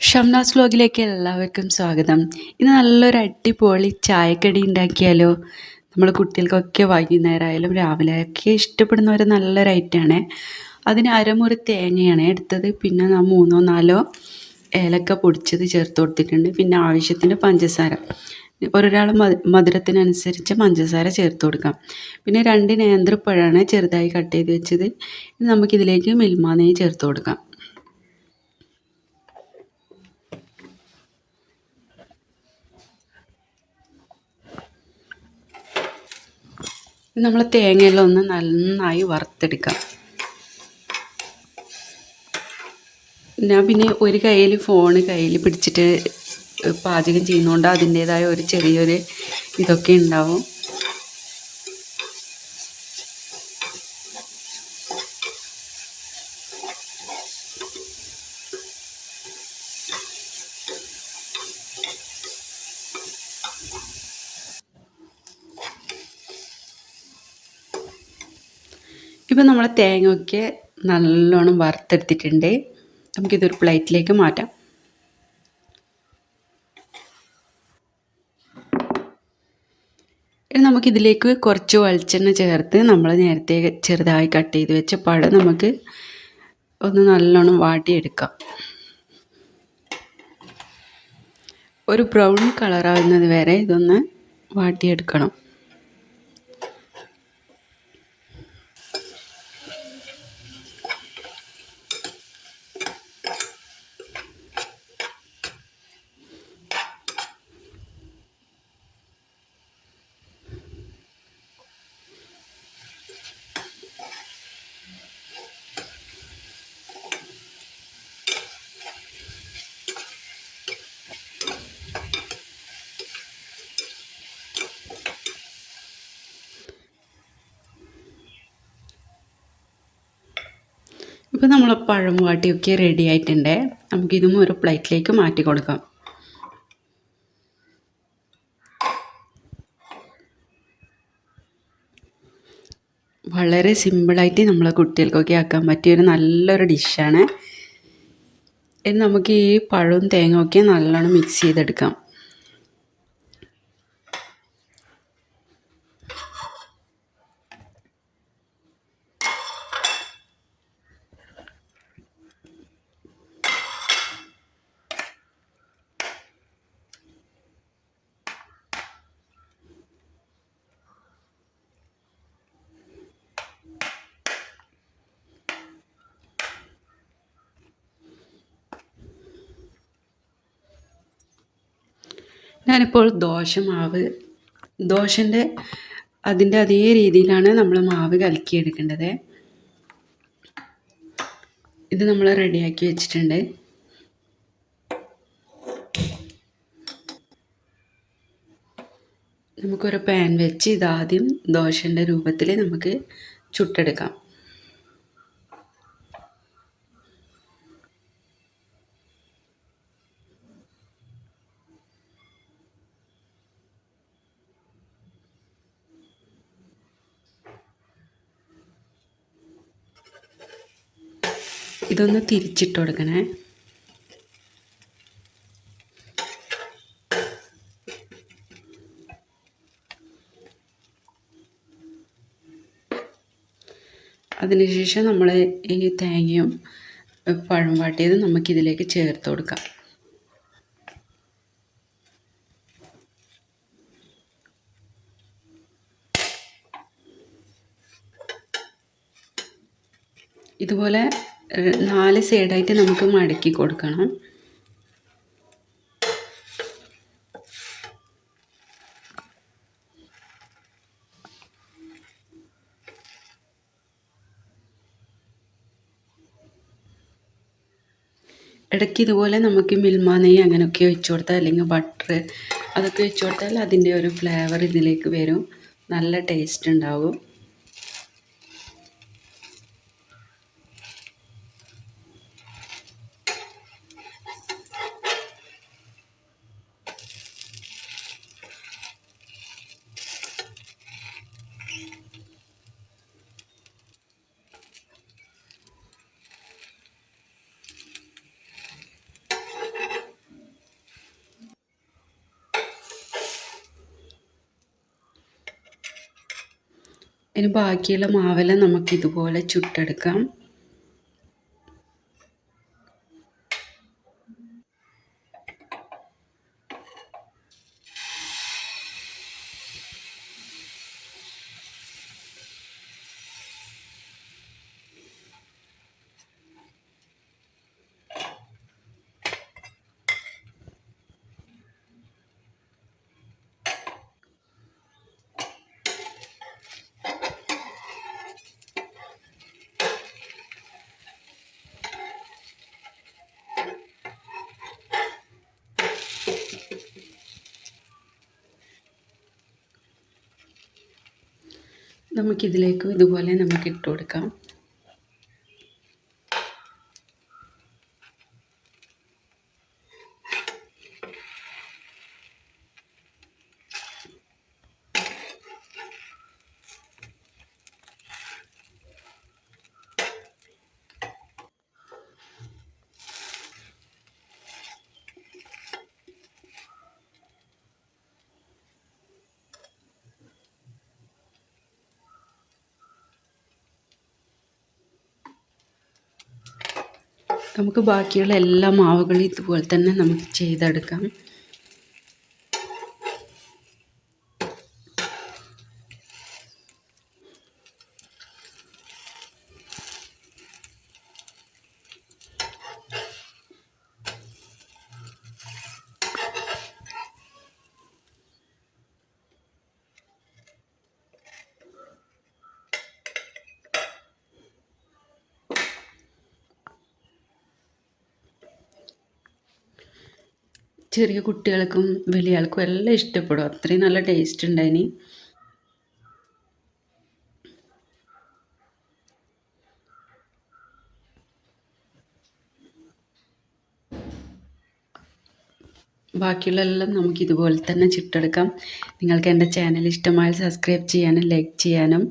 ഷംനാസ് വ്ലോഗിലേക്ക് എല്ലാവർക്കും സ്വാഗതം. ഇന്ന് നല്ലൊരു അടിപൊളി ചായക്കടി ഉണ്ടാക്കിയാലോ? നമ്മൾ കുട്ടികൾക്കൊക്കെ വൈകുന്നേരമായാലും രാവിലെ ഒക്കെ ഇഷ്ടപ്പെടുന്ന ഒരു നല്ലൊരു ഐറ്റമാണ്. അതിന് അരമുറി തേങ്ങയാണ് എടുത്തത്. പിന്നെ നാം മൂന്നോ നാലോ ഏലക്ക പൊടിച്ചത് ചേർത്ത് കൊടുത്തിട്ടുണ്ട്. പിന്നെ ആവശ്യത്തിന് പഞ്ചസാര. ഒരാൾ മധുരത്തിനനുസരിച്ച് പഞ്ചസാര ചേർത്ത് കൊടുക്കാം. പിന്നെ രണ്ട് നേന്ത്രപ്പഴമാണ് ചെറുതായി കട്ട് ചെയ്ത് വെച്ചത്. നമുക്കിതിലേക്ക് മിൽമ ചേർത്ത് കൊടുക്കാം. നമ്മൾ തേങ്ങയെല്ലാം ഒന്ന് നന്നായി വറുത്തെടുക്കാം. ഞാൻ പിന്നെ ഒരു കയ്യിൽ ഫോൺ കയ്യിൽ പിടിച്ചിട്ട് പാചകം ചെയ്യുന്നതുകൊണ്ട് അതിന്റേതായ ഒരു ചെറിയൊരു ഇതൊക്കെ ഉണ്ടാവും. ഇപ്പം നമ്മൾ തേങ്ങയൊക്കെ നല്ലോണം വറുത്തെടുത്തിട്ടുണ്ട്. നമുക്കിതൊരു പ്ലേറ്റിലേക്ക് മാറ്റാം. ഇനി നമുക്കിതിലേക്ക് കുറച്ച് വെളിച്ചെണ്ണ ചേർത്ത് നമ്മൾ നേരത്തെ ചെറുതായി കട്ട് ചെയ്ത് വെച്ച പഴം നമുക്ക് ഒന്ന് നല്ലോണം വാട്ടിയെടുക്കാം. ഒരു ബ്രൗൺ കളറാവുന്നത് വരെ ഇതൊന്ന് വാട്ടിയെടുക്കണം. ഇപ്പോൾ നമ്മൾ പഴം വാട്ടിയൊക്കെ റെഡി ആയിട്ടുണ്ട് നമുക്കിതും ഒരു പ്ലേറ്റിലേക്ക് മാറ്റി കൊടുക്കാം. വളരെ സിമ്പിളായിട്ട് നമ്മളെ കുട്ടികൾക്കൊക്കെ ആക്കാൻ പറ്റിയ ഒരു നല്ലൊരു ഡിഷാണ് നമുക്ക് ഈ പഴവും തേങ്ങയൊക്കെ നല്ലോണം മിക്സ് ചെയ്തെടുക്കാം. ഞാനിപ്പോൾ ദോശ മാവ് ദോശന്റെ അതിന്റെ അതേ രീതിയിലാണ് നമ്മൾ മാവ് കലക്കിയെടുക്കേണ്ടത്. ഇത് നമ്മൾ റെഡിയാക്കി വെച്ചിട്ടുണ്ട്. നമുക്കൊരു പാൻ വെച്ച് ഇതാദ്യം ദോശന്റെ രൂപത്തിൽ നമുക്ക് ചുട്ടെടുക്കാം. ഇതൊന്ന് തിരിച്ചിട്ട് കൊടുക്കണേ. അതിനുശേഷം നമ്മൾ ഈ തേങ്ങയും പഴം വാട്ടിയത് നമുക്കിതിലേക്ക് ചേർത്ത് കൊടുക്കാം. ഇതുപോലെ നാല് സൈഡായിട്ട് നമുക്ക് മടക്കി കൊടുക്കണം. ഇടയ്ക്ക് ഇതുപോലെ നമുക്ക് മിൽമ നെയ്യ് അങ്ങനെയൊക്കെ വെച്ച് കൊടുത്താൽ അല്ലെങ്കിൽ ബട്ടർ അതൊക്കെ വെച്ച് കൊടുത്താൽ അതിന്റെ ഒരു ഫ്ലേവർ ഇതിലേക്ക് വരും. നല്ല ടേസ്റ്റ് ഉണ്ടാവും. ഇനി ബാക്കിയുള്ള മാവെല്ലാം നമുക്ക് ഇതുപോലെ ചുട്ടെടുക്കാം. നമുക്കിതിലേക്ക് ഇതുപോലെ നമുക്ക് ഇട്ട് കൊടുക്കാം നമുക്ക് ബാക്കിയുള്ള എല്ലാ മാവുകളും ഇതുപോലെ തന്നെ നമുക്ക് ചെയ്തെടുക്കാം. ചെറിയ കുട്ടികൾക്കും വലിയ ആൾക്കും എല്ലാം ഇഷ്ടപ്പെടും. അത്രയും നല്ല ടേസ്റ്റ് ഉണ്ടായിനി. ബാക്കിയുള്ള എല്ലാം നമുക്ക് ഇതുപോലെ തന്നെ ചിട്ടെടുക്കാം. നിങ്ങൾക്ക് എന്റെ ചാനൽ ഇഷ്ടമായാൽ സബ്സ്ക്രൈബ് ചെയ്യാനും ലൈക്ക് ചെയ്യാനും.